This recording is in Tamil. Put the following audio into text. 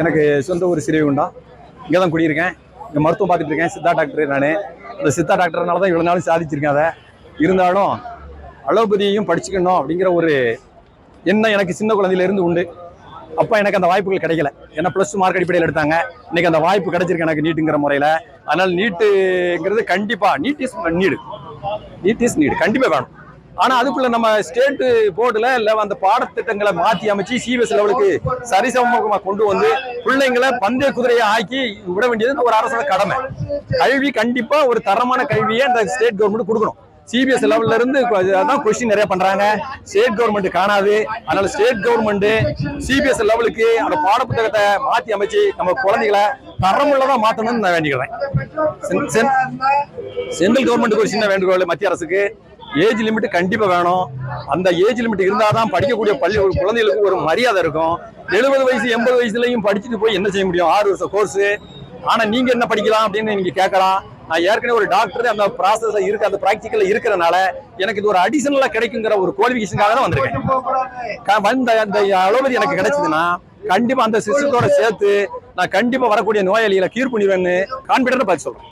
எனக்கு சொந்த ஊர் ஸ்ரீகுண்டம் இங்கே தான் குடியிருக்கேன். இங்கே மருத்துவம் பார்த்துட்டு இருக்கேன் சித்தா டாக்டர் நான். இந்த சித்தா டாக்டர்னால தான் இவ்வளோ நாள் சாதிச்சிருக்கேன் அதை. இருந்தாலும் அலோபதியையும் படிச்சுக்கணும் அப்படிங்கிற ஒரு எண்ணம் எனக்கு சின்ன குழந்தையிலேருந்து உண்டு. அப்போ எனக்கு அந்த வாய்ப்புகள் கிடைக்கல. ஏன்னா ப்ளஸ் மார்க் அடிப்படையில் எடுத்தாங்க. இன்னைக்கு அந்த வாய்ப்பு கிடைச்சிருக்கு எனக்கு நீட்டுங்கிற முறையில். அதனால் நீட்டுங்கிறது கண்டிப்பாக NEET is need NEET is need கண்டிப்பாக வேணும். ஆனா அதுக்குள்ள நம்ம ஸ்டேட் போர்டுல இல்ல அந்த பாடத்திட்டங்களை மாத்தி அமைச்சு சிபிஎஸ் லெவலுக்கு சரிசமமா கொண்டு வந்து பிள்ளைங்களை பந்தய குதிரையை ஆக்கி விட வேண்டியது ஒரு அரசோட கடமை. கல்வி கண்டிப்பா ஒரு தரமான கல்வியை அந்த ஸ்டேட் கவர்மெண்ட் கொடுக்கணும். சிபிஎஸ் லெவல்ல இருந்து அதான் கொஸ்டின் நிறைய பண்றாங்க. ஸ்டேட் கவர்மெண்ட் காணாது. அதனால ஸ்டேட் கவர்மெண்ட் சிபிஎஸ் லெவலுக்கு அந்த பாடப்புத்தகத்தை மாத்தி அமைச்சு நம்ம குழந்தைகளை தரமுள்ளதா மாத்தணும்னு நான் வேண்டிக்கிறேன். சென்- சென்- சென்ட்ரல் கவர்மெண்ட்டுக்கு ஒரு சின்ன வேண்டுகோள் மத்திய அரசுக்கு. ஏஜ் லிமிட் கண்டிப்பாக வேணும். அந்த ஏஜ் லிமிட் இருந்தாதான் படிக்கக்கூடிய பள்ளி குழந்தைகளுக்கு ஒரு மரியாதை இருக்கும். எழுபது வயசு எண்பது வயசுலையும் படிச்சுட்டு போய் என்ன செய்ய முடியும்? ஆறு வருஷம் கோர்ஸு ஆனால் நீங்கள் என்ன படிக்கலாம் அப்படின்னு நீங்கள் கேட்கலாம். நான் ஏற்கனவே ஒரு டாக்டர் அந்த ப்ராசஸில் இருக்கு அந்த ப்ராக்டிக்கலில் இருக்கிறனால எனக்கு இது ஒரு அடிஷனலாக கிடைக்குங்கிற ஒரு குவாலிஃபிகேஷனுக்காக தான் வந்திருக்கேன். க- வந்த அந்த அளவுக்கு எனக்கு கிடைச்சதுன்னா கண்டிப்பாக அந்த சிஸ்டத்தோட சேர்த்து நான் கண்டிப்பாக வரக்கூடிய நோயாளிகளை கீர் பண்ணிடுவேன்னு கான்பிடண்டா பார்த்து சொல்கிறேன்